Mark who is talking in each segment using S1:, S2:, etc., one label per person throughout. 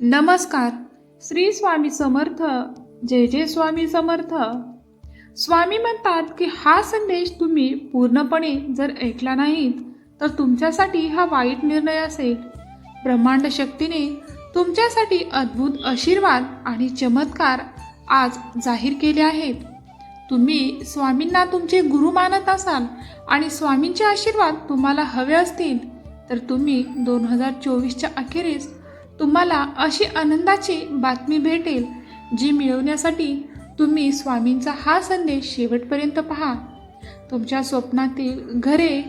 S1: नमस्कार. श्री स्वामी समर्थ. जय जय स्वामी समर्थ. स्वामी म्हणतात की हा संदेश तुम्ही पूर्णपणे जर ऐकला नाहीत तर तुमच्यासाठी हा वाईट निर्णय असेल. ब्रह्मांड शक्तीने तुमच्यासाठी अद्भुत आशीर्वाद आणि चमत्कार आज जाहीर केले आहेत. तुम्ही स्वामींना तुमचे गुरु मानत असाल आणि स्वामींचे आशीर्वाद तुम्हाला हवे असतील तर तुम्ही दोन हजार चोवीसच्या अखेरीस तुम्हाला अशी आनंदाची बातमी भेटेल जी मिळवण्यासाठी तुम्ही स्वामींचा हा संदेश शेवटपर्यंत पहा. तुमच्या स्वप्नातील घरे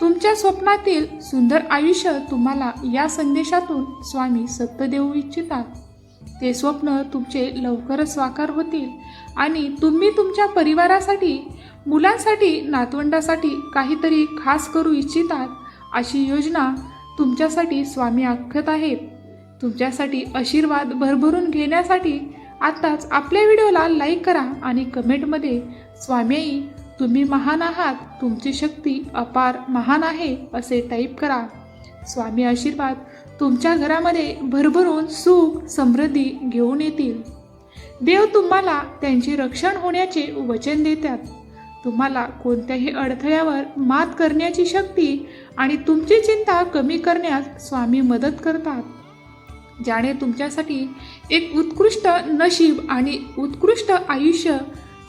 S1: तुमच्या स्वप्नातील सुंदर आयुष्य तुम्हाला या संदेशातून स्वामी सत्य देऊ इच्छितात. ते स्वप्न तुमचे लवकरच साकार होतील आणि तुम्ही तुमच्या परिवारासाठी मुलांसाठी नातवंडासाठी काहीतरी खास करू इच्छितात अशी योजना तुमच्यासाठी स्वामी आखत आहेत. तुमच्यासाठी आशीर्वाद भरभरून घेण्यासाठी आत्ताच आपल्या व्हिडिओला लाईक करा आणि कमेंटमध्ये स्वामी तुम्ही महान आहात. तुमची शक्ती अपार महान आहे असे टाईप करा. स्वामी आशीर्वाद. तुमच्या घरामध्ये भरभरून सुख समृद्धी घेऊन येतील. देव तुम्हाला त्यांचे रक्षण होण्याचे वचन देतात. तुम्हाला कोणत्याही अडथळ्यावर मात करण्याची शक्ती आणि तुमची चिंता कमी करण्यास स्वामी मदत करतात. ज्याने तुमच्यासाठी एक उत्कृष्ट नशीब आणि उत्कृष्ट आयुष्य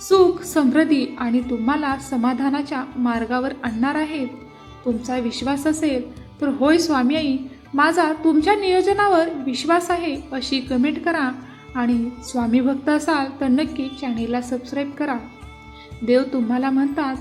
S1: सुख समृद्धी आणि तुम्हाला समाधानाच्या मार्गावर आणणार आहेत. तुमचा विश्वास असेल तर होय स्वामी आई माझा तुमच्या नियोजनावर विश्वास आहे अशी कमेंट करा आणि स्वामी भक्त असाल तर नक्की चॅनेलला सबस्क्राईब करा. देव तुम्हाला म्हणतात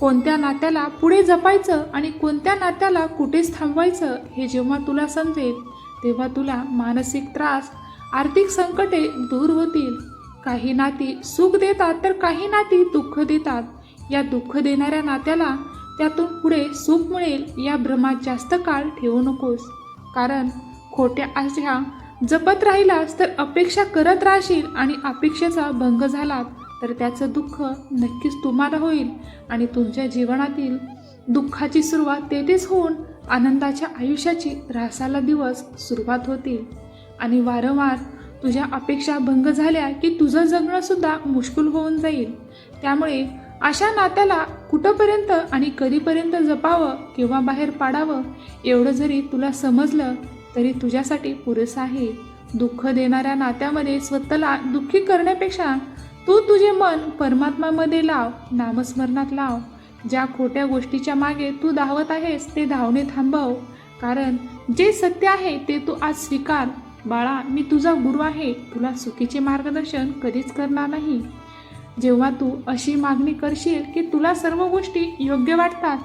S1: कोणत्या नात्याला पुढे जपायचं आणि कोणत्या नात्याला कुठेच थांबवायचं हे जेव्हा तुला समजेल तेव्हा तुला मानसिक त्रास आर्थिक संकटे दूर होतील. काही नाती सुख देतात तर काही नाती दुःख देतात. या दुःख देणाऱ्या नात्याला त्यातून पुढे सुख मिळेल या भ्रमात जास्त काळ ठेवू नकोस. कारण खोट्या आशा जपत राहिलास तर अपेक्षा करत राहशील आणि अपेक्षेचा भंग झाला तर त्याचं दुःख नक्कीच तुम्हाला होईल आणि तुमच्या जीवनातील दुःखाची सुरुवात तेथेच होऊन आनंदाच्या आयुष्याची रासाला दिवस सुरुवात होतील आणि वारंवार तुझ्या अपेक्षा भंग झाल्या की तुझं जगणं सुद्धा मुश्किल होऊन जाईल. त्यामुळे अशा नात्याला कुठंपर्यंत आणि कधीपर्यंत जपावं किंवा बाहेर पाडावं एवढं जरी तुला समजलं तरी तुझ्यासाठी पुरेसं आहे. दुःख देणाऱ्या नात्यामध्ये स्वतःला दुःखी करण्यापेक्षा तू तुझे मन परमात्मामध्ये लाव नामस्मरणात लाव. ज्या खोट्या गोष्टीच्या मागे तू धावत आहेस ते धावणे थांबव. कारण जे सत्य आहे ते तू आज स्वीकार. बाळा मी तुझा गुरु आहे. तुला चुकीचे मार्गदर्शन कधीच करणार नाही. जेव्हा तू अशी मागणी करशील की तुला सर्व गोष्टी योग्य वाटतात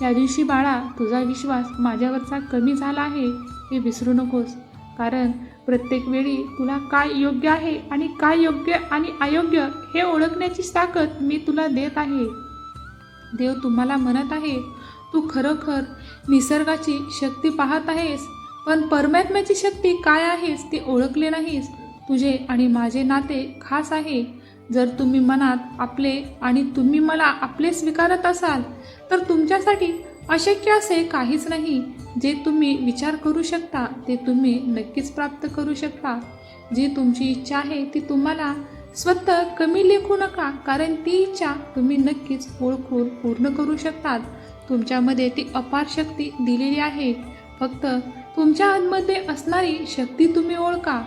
S1: त्या दिवशी बाळा तुझा विश्वास माझ्यावरचा कमी झाला आहे. हे विसरू नकोस. कारण प्रत्येक वेळी तुला काय योग्य आहे आणि काय योग्य आणि अयोग्य हे ओळखण्याची ताकद मी तुला देत आहे. देव तुम्हाला म्हणत आहे तू खरोखर निसर्गाची शक्ती पाहत आहेस पण परमात्म्याची शक्ती काय आहेस ते ओळखले नाहीस. तुझे आणि माझे नाते खास आहे. जर तुम्ही मनात आपले आणि तुम्ही मला आपले स्वीकारत असाल तर तुमच्यासाठी अशक्य असे काहीच नाही. जे तुम्ही विचार करू शकता ते तुम्ही नक्कीच प्राप्त करू शकता. जी तुमची इच्छा आहे ती तुम्हाला स्वतः कमी लेखू नका कारण ती इच्छा तुम्ही नक्कीच ओळखून पूर्ण करू शकतात. तुमच्यामध्ये ती अपार शक्ती दिलेली आहे. फक्त तुमच्या आतमध्ये असणारी शक्ती तुम्ही ओळखा.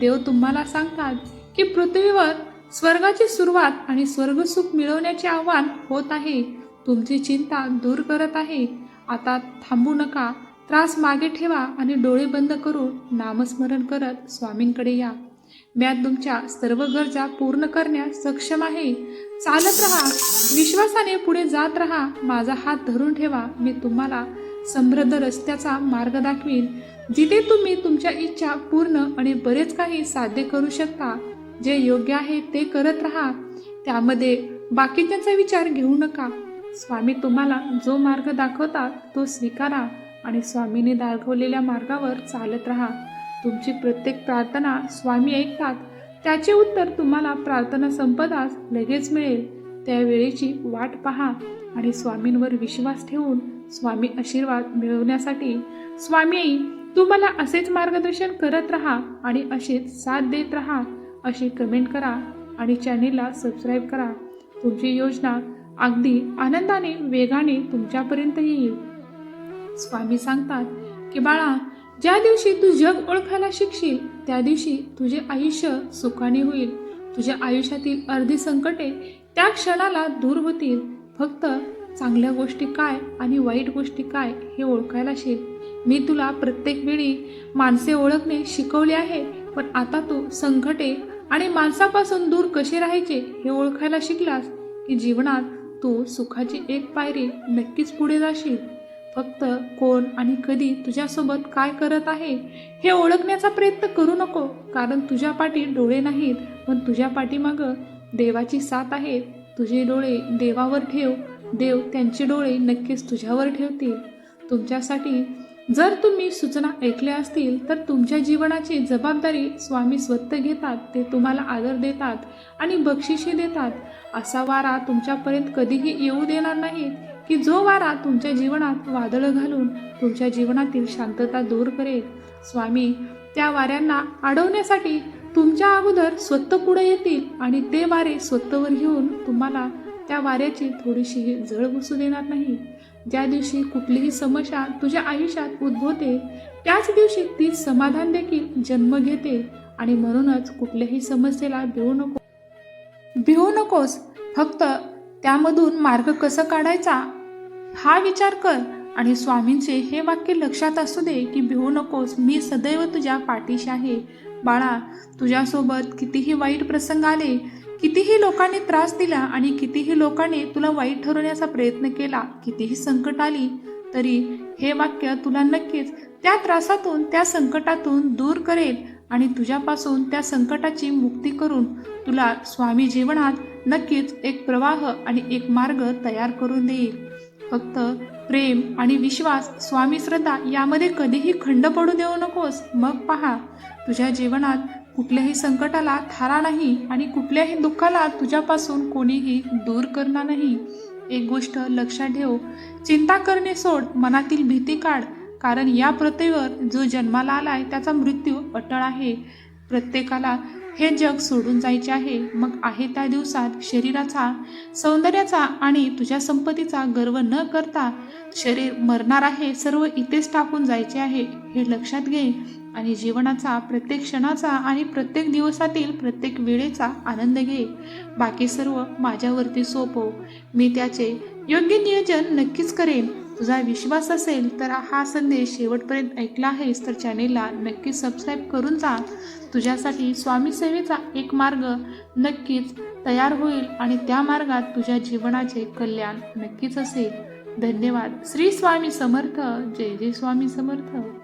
S1: देव तुम्हाला सांगतात की पृथ्वीवर स्वर्गाची सुरुवात आणि स्वर्गसुख मिळवण्याचे आव्हान होत आहे. तुमची चिंता दूर करत आहे. आता थांबू नका त्रास मागे ठेवा आणि डोळे बंद करून नामस्मरण करत स्वामींकडे या. मी आज तुमच्या सर्व गरजा पूर्ण करण्यास सक्षम आहे. चालत राहा. विश्वासाने पुढे जात राहा. माझा हात धरून ठेवा. मी तुम्हाला समृद्ध रस्त्याचा मार्ग दाखवीन. जिथे तुम्ही तुमच्या इच्छा पूर्ण आणि बरेच काही साध्य करू शकता. जे योग्य आहे ते करत राहा. त्यामध्ये बाकीच्यांचा विचार घेऊ नका. स्वामी तुम्हाला जो मार्ग दाखवतात तो स्वीकारा आणि स्वामीने दाखवलेल्या मार्गावर चालत राहा. तुमची प्रत्येक प्रार्थना स्वामी ऐकतात त्याचे उत्तर तुम्हाला प्रार्थना संपदास लगेच मिळेल. त्यावेळेची वाट पहा आणि स्वामींवर विश्वास ठेवून स्वामी आशीर्वाद मिळवण्यासाठी स्वामी तुम्हाला असेच मार्गदर्शन करत राहा आणि असेच साथ देत राहा अशी कमेंट करा आणि चॅनेलला सबस्क्राईब करा. तुमची योजना अगदी आनंदाने वेगाने तुमच्यापर्यंत येईल. स्वामी सांगतात की बाळा ज्या दिवशी तू जग ओळखायला शिकशील त्या दिवशी तुझे आयुष्य सुखाने होईल. तुझ्या आयुष्यातील अर्धी संकटे त्या क्षणाला दूर होतील. फक्त चांगल्या गोष्टी काय आणि वाईट गोष्टी काय हे ओळखायला शिक. मी तुला प्रत्येक वेळी माणसे ओळखणे शिकवले आहे पण आता तू संकटे आणि माणसापासून दूर कसे राहायचे हे ओळखायला शिकलास की जीवनात तू सुखाची एक पायरी नक्कीच पुढे जाशील. फक्त कोण आणि कधी तुझ्यासोबत काय करत आहे हे ओळखण्याचा प्रयत्न करू नको. कारण तुझ्या पाठी डोळे नाहीत पण तुझ्या पाठीमागं देवाची साथ आहे. तुझे डोळे देवावर ठेव. देव त्यांचे डोळे नक्कीच तुझ्यावर ठेवतील. तुमच्यासाठी जर तुम्ही सूचना ऐकल्या असतील तर तुमच्या जीवनाची जबाबदारी स्वामी स्वतः घेतात. ते तुम्हाला आदर देतात आणि बक्षिसे देतात. असा वारा तुमच्यापर्यंत कधीही येऊ देणार नाहीत. की जो वारा तुमच्या जीवनात वादळं घालून तुमच्या जीवनातील शांतता दूर करेल. स्वामी त्या वाऱ्यांना अडवण्यासाठी तुमच्या अगोदर स्वतः पुढे येतील आणि ते वारे स्वतःवर घेऊन तुम्हाला त्या वाऱ्याची थोडीशी जळ बसू देणार नाही. ज्या दिवशी कुठलीही समस्या तुझ्या आयुष्यात उद्भवते त्याच दिवशी ती समाधान देखील जन्म घेते आणि म्हणूनच कुठल्याही समस्येला भिवू नको. भिवू नकोस. फक्त त्यामधून मार्ग कसं काढायचा हा विचार कर आणि स्वामींचे हे वाक्य लक्षात असू दे की भिवू नकोस मी सदैव तुझ्या पाठीशी आहे. बाळा तुझ्यासोबत कितीही वाईट प्रसंग आले कितीही लोकांनी त्रास दिला आणि कितीही लोकांनी तुला वाईट ठरवण्याचा प्रयत्न केला कितीही संकट आली तरी हे वाक्य तुला नक्कीच त्या त्रासातून त्या संकटातून दूर करेल आणि तुझ्यापासून त्या संकटाची मुक्ती करून तुला स्वामी जीवनात नक्कीच एक प्रवाह आणि एक मार्ग तयार करून देईल. फक्त प्रेम आणि विश्वास स्वामी श्रद्धा यामध्ये कधीही खंड पडू देऊ नकोस. मग पहा तुझ्या जीवनात कुठल्याही संकटाला थारा नाही आणि कुठल्याही दुःखाला तुझ्यापासून कोणीही दूर करणार नाही. एक गोष्ट लक्षात ठेव चिंता करणे सोड मनातील भीती काढ कारण या पृथ्वीवर जो जन्माला आलाय त्याचा मृत्यू अटळ आहे. प्रत्येकाला हे जग सोडून जायचे आहे. मग आहे त्या दिवसात शरीराचा सौंदर्याचा आणि तुझ्या संपत्तीचा गर्व न करता शरीर मरणार आहे सर्व इथेच टाकून जायचे आहे हे लक्षात घे. आणि जीवनाचा प्रत्येक क्षणाचा आणि प्रत्येक दिवसातील प्रत्येक वेळेचा आनंद घे. बाकी सर्व माझ्यावरती सोपव. मी त्याचे योग्य नियोजन नक्कीच करेन. तुझा विश्वास असेल तर हा संदेश शेवटपर्यंत ऐकला आहेस तर चॅनेलला नक्की सबस्क्राईब करून जा. तुझ्यासाठी स्वामी सेवेचा एक मार्ग नक्कीच तयार होईल आणि त्या मार्गात तुझ्या जीवनाचे कल्याण नक्कीच असेल. धन्यवाद. श्री स्वामी समर्थ. जय जय स्वामी समर्थ.